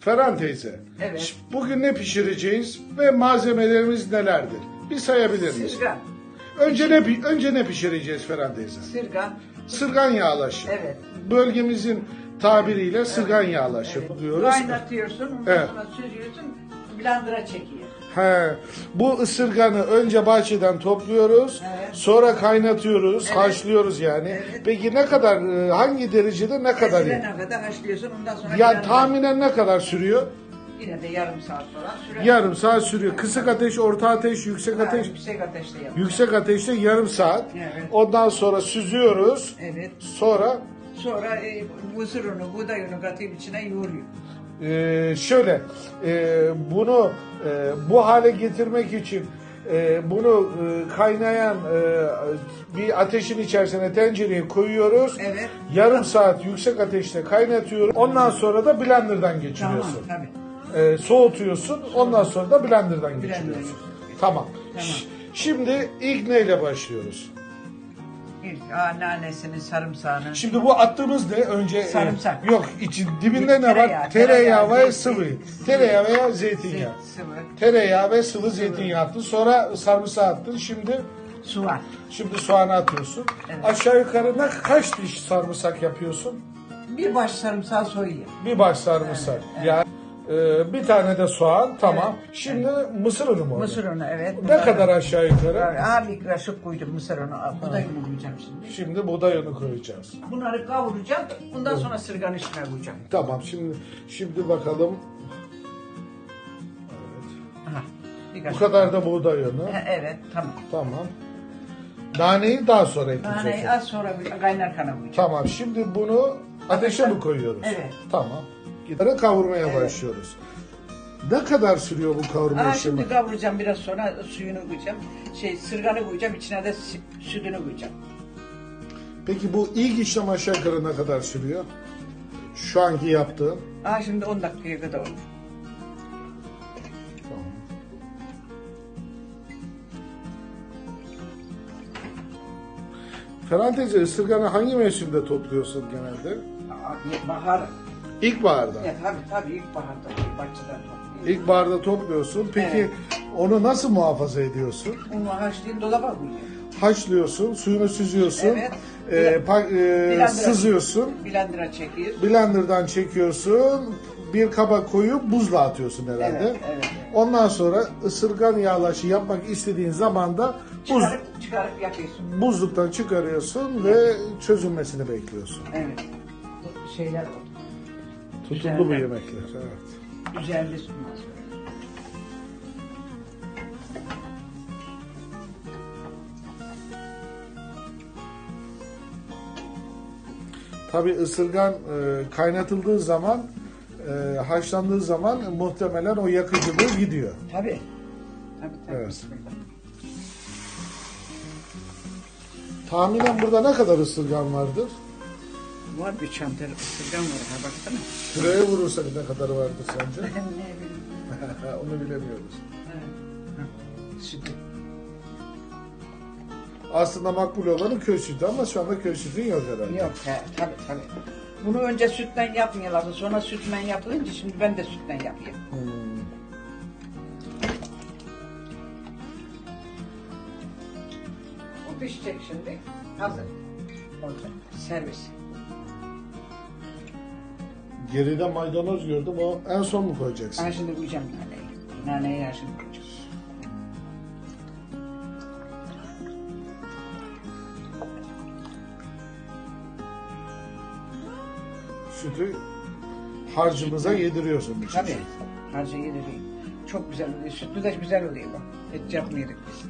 Ferhan teyze. Evet. Bugün ne pişireceğiz ve malzemelerimiz nelerdir? Bir sayabilir miyiz? Sırgan. Önce ne önce ne pişireceğiz Ferhan teyze? Sırgan. Sırgan yağlaşı. Evet. Bölgemizin tabiriyle sırgan yağlaşı Evet. diyoruz. Kaynatıyorsun, ondan Evet. sonra süzüyorsun, blender'a çekiyor. He, bu ısırganı önce bahçeden topluyoruz, Evet. sonra kaynatıyoruz, Evet. haşlıyoruz yani. Evet. Peki ne kadar, e, hangi derecede ne kadar? Ezilene kadar haşlıyorsun, ondan sonra Ya tahminen ne kadar sürüyor? Yine de yarım saat falan sürer. Yarım saat sürüyor. Kısık ateş, orta ateş, yüksek Ha, ateş. Yüksek ateşte yap. Yüksek ateşte yarım saat. Evet. Ondan sonra süzüyoruz. Evet. Sonra Sonra e, mısır unu, buğday unu katayım içine yoğuruyor. E, şöyle e, bunu e, bu hale getirmek için e, bunu e, kaynayan e, bir ateşin içerisine tencereye koyuyoruz. Evet. Yarım saat yüksek ateşte kaynatıyoruz. Ondan sonra da blenderdan Tamam, geçiriyorsun. tabii. E, soğutuyorsun. Ondan sonra da blenderdan Blenderdan geçiriyorsun. geçiriyorsun. Tamam. Tamam. Şimdi ilk neyle başlıyoruz? İlk anneannesinin sarımsağını. Şimdi bu attığımız ne? Önce e, Sarımsak. yok için dibinde ne var? Tereyağı, Tereyağı tereyağı, ve zeytin. sıvı. Tereyağı veya zeytinyağı. Sıvı. Tereyağı ve sıvı zeytinyağı attın. Sonra sarımsağı attın. Şimdi Soğan. şimdi soğanı atıyorsun. Aşağı yukarı ne kaç diş sarımsak yapıyorsun? Bir baş sarımsağı soyuyor. Bir baş sarımsak. Yani e, bir tane de soğan. Tamam. Şimdi mısır unu mu? Mısır unu evet. Ne kadar aşağı yukarı? Aha bir kaşık koydum mısır unu. Buğday unu koyacağım şimdi. Şimdi buğday unu koyacağız. Bunları kavuracağım. Ondan sonra sırgan üstüne koyacağım. Tamam şimdi şimdi bakalım. Evet. Aha. Bir Bu kaşık. kadar da buğday unu. Ha, Evet tamam. Tamam. Naneyi daha sonra ekleyeceğiz. Naneyi az sonra koy- kaynarken koyacağım. Tamam şimdi bunu ateşe mi koyuyoruz? Evet. Tamam. Gitarı kavurmaya Evet. başlıyoruz. Ne kadar sürüyor bu kavurma Aa, işlemi? şimdi kavuracağım biraz sonra suyunu koyacağım. Şey sırganı koyacağım içine de sütünü koyacağım. Peki bu ilk işlem aşağı yukarı ne kadar sürüyor? Şu anki yaptığın. Aa şimdi 10 dakikaya kadar olur. Tamam. Ferhan teyze ısırganı hangi mevsimde topluyorsun genelde? Aa, bahar. İlkbaharda. Ya tabii tabii ilkbaharda bahçeden topluyorum. İlkbaharda topluyorsun. Peki Evet. onu nasıl muhafaza ediyorsun? Unu haşlayayım dolaba koyuyorum. Haşlıyorsun, suyunu süzüyorsun, Evet. e, pa- e, Blender'a- sızıyorsun, Blender'a çekiyor. blenderdan çekiyorsun, bir kaba koyup buzla atıyorsun herhalde. Evet, evet, evet. Ondan sonra ısırgan yağlaşı yapmak istediğin zaman da buz, Çıkarıp, çıkarıp yapıyorsun. buzluktan çıkarıyorsun ve çözülmesini bekliyorsun. Evet. Bu şeyler Tutumlu bu Güzel. yemekler. Evet. Üzerinde sunmaz. Tabii ısırgan e, kaynatıldığı zaman, e, haşlandığı zaman muhtemelen o yakıcılığı gidiyor. Tabii. Tabii tabii. Evet. Bismillah. Tahminen burada ne kadar ısırgan vardır? Var bir çanta ısırgan var ha baksana. Şuraya vurursak ne kadar vardır sence? Ben ne bileyim. Onu bilemiyoruz. Ha. Sütü. Aslında makbul olanı köy sütü ama şu anda köy sütün yok herhalde. Yok he tabii tabii. Bunu önce sütten yapmıyorlardı. Sonra sütten yapılınca şimdi ben de sütten yapıyorum. Hmm. Pişecek şimdi. Hazır. Olacak. Servis. Geride maydanoz gördüm o en son mu koyacaksın? Ben şimdi koyacağım naneyi. Naneyi ya şimdi koyacağım. Sütü harcımıza yediriyorsun. bir Tabii. Harca yedireyim. Çok güzel oluyor. Sütlü de güzel oluyor bak. Et yapmıyorduk biz.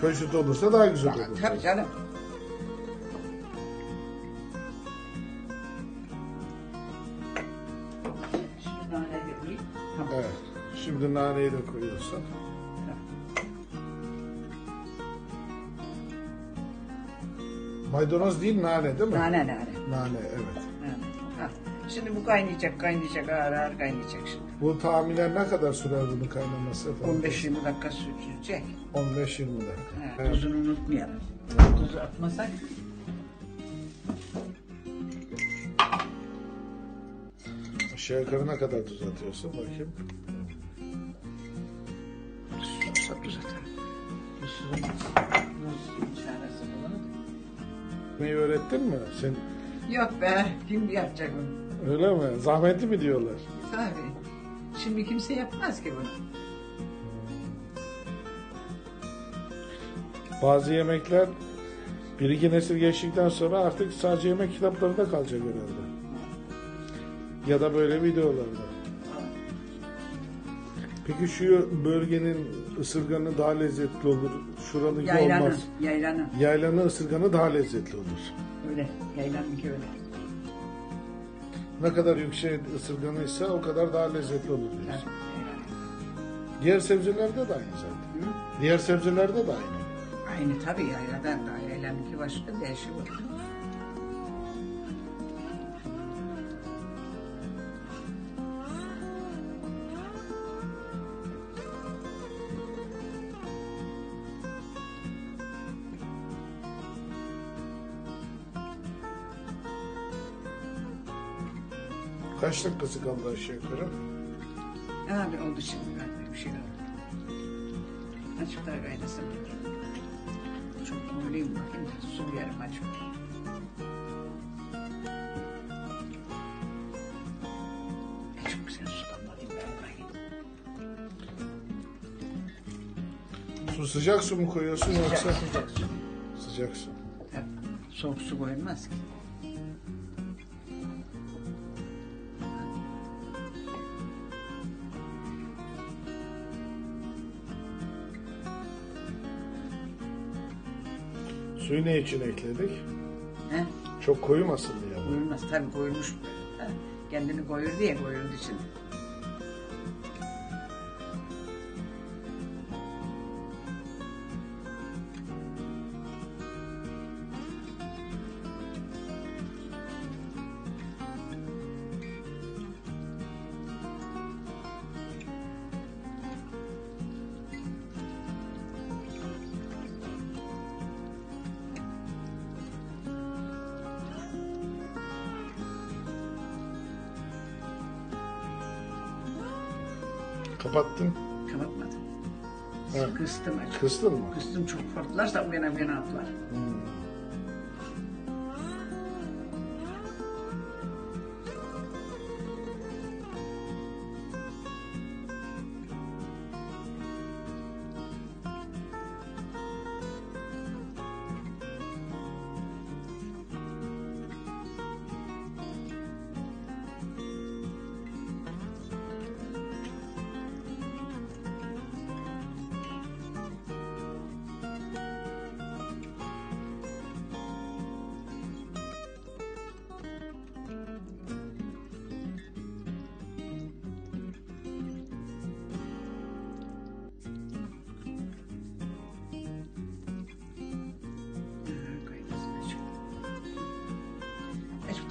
Köy sütü olursa daha güzel olur. Tabii canım. Naneyi de koyayım. Tamam. Evet. Şimdi naneyi de koyuyorsun. Maydanoz değil nane değil mi? Nane nane. Nane evet. nane. Ha. Şimdi bu kaynayacak, kaynayacak, ağır ağır kaynayacak şimdi. Bu tahminen ne kadar sürer bunun kaynaması? efendim? 15-20 dakika sürecek. 15-20 dakika. Ha, Evet. Tuzunu unutmayalım. Tuzu atmasak Aşağı yukarı ne kadar tuz atıyorsun bakayım. Çok güzel. Tuzsuz tuz tanesi bunu. Neyi öğrettin mi? Sen Yok be, kim yapacak bunu? öyle mi? Zahmetli mi diyorlar? Tabii. Şimdi kimse yapmaz ki bunu. Bazı yemekler bir iki nesil geçtikten sonra artık sadece yemek kitaplarında kalacak herhalde. Ya da böyle videolarda. Peki şu bölgenin ısırganı daha lezzetli olur. Şuradaki Yaylanın, olmaz. yaylanın. Yaylanın ısırganı daha lezzetli olur. Öyle, yaylanınki öyle. Ne kadar yüksek ısırganıysa o kadar daha lezzetli olur diyorsun. yaylanın. Diğer sebzelerde de aynı zaten. Hı? Diğer sebzelerde de aynı. Aynı tabii yayladan da yaylanınki başka değişik olur. Kaç dakikası kaldı aşağı yukarı? Abi oldu şimdi ben bir şeyler oldu. Açık daha kaynasın. Çok olayım bakayım da su yerim açık. Çok güzel sulanmalıyım ben bakayım. Su sıcak su mu koyuyorsun yoksa? Sıcak sıcak su. Sıcak su. Hep soğuk su koyulmaz ki. Suyu ne için ekledik? He? Çok koyumasın diye. Koyulmaz tabii koyulmuş. Kendini koyur diye koyuldu şimdi. Kapattın. Kapatmadım. Ha. Kıstım. Kıstın mı? Kıstım çok fırtlarsa uyan uyan atlar. Ha,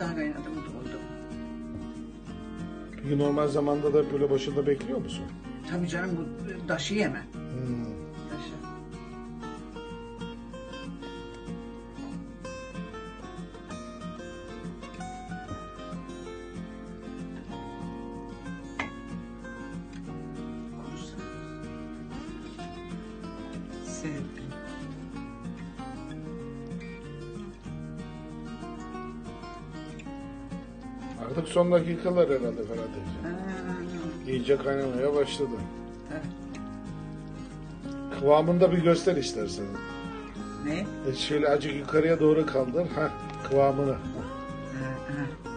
Daha kaynadı oldu. Peki normal zamanda da böyle başında bekliyor musun? Tabii canım bu daşı yeme. Artık son dakikalar herhalde Ferhat teyze. İyice kaynamaya başladı. tabii. Kıvamını da bir göster istersen. Ne? E şöyle acık yukarıya doğru kaldır. Ha kıvamını. Ha, ha.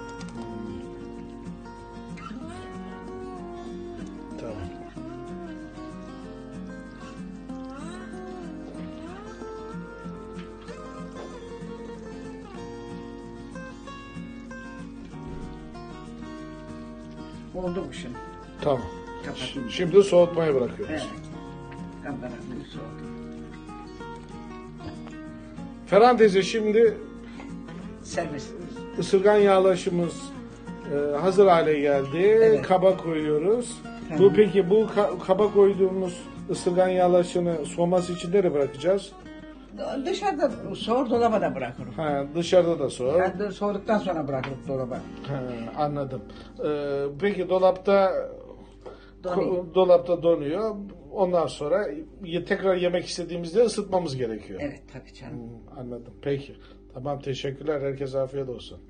Oldu bu şimdi. Tamam. Kapatayım. Şimdi soğutmaya bırakıyoruz. Evet. Kabarık soğudu. Ferhan teyze şimdi Servis. ısırgan yağlaşımız e, hazır hale geldi. Evet. Kaba koyuyoruz. Tamam. Bu peki bu ka- kaba koyduğumuz ısırgan yağlaşını soğuması için nereye bırakacağız? Dışarıda soğur dolaba da bırakırım. Ha, dışarıda da soğuk. Ben de soğuduktan sonra bırakırım dolaba. Ha, anladım. Ee, peki dolapta Donuyor. dolapta donuyor. Ondan sonra tekrar yemek istediğimizde ısıtmamız gerekiyor. Evet tabii canım. Hmm, Anladım. Peki. Tamam teşekkürler. Herkese afiyet olsun.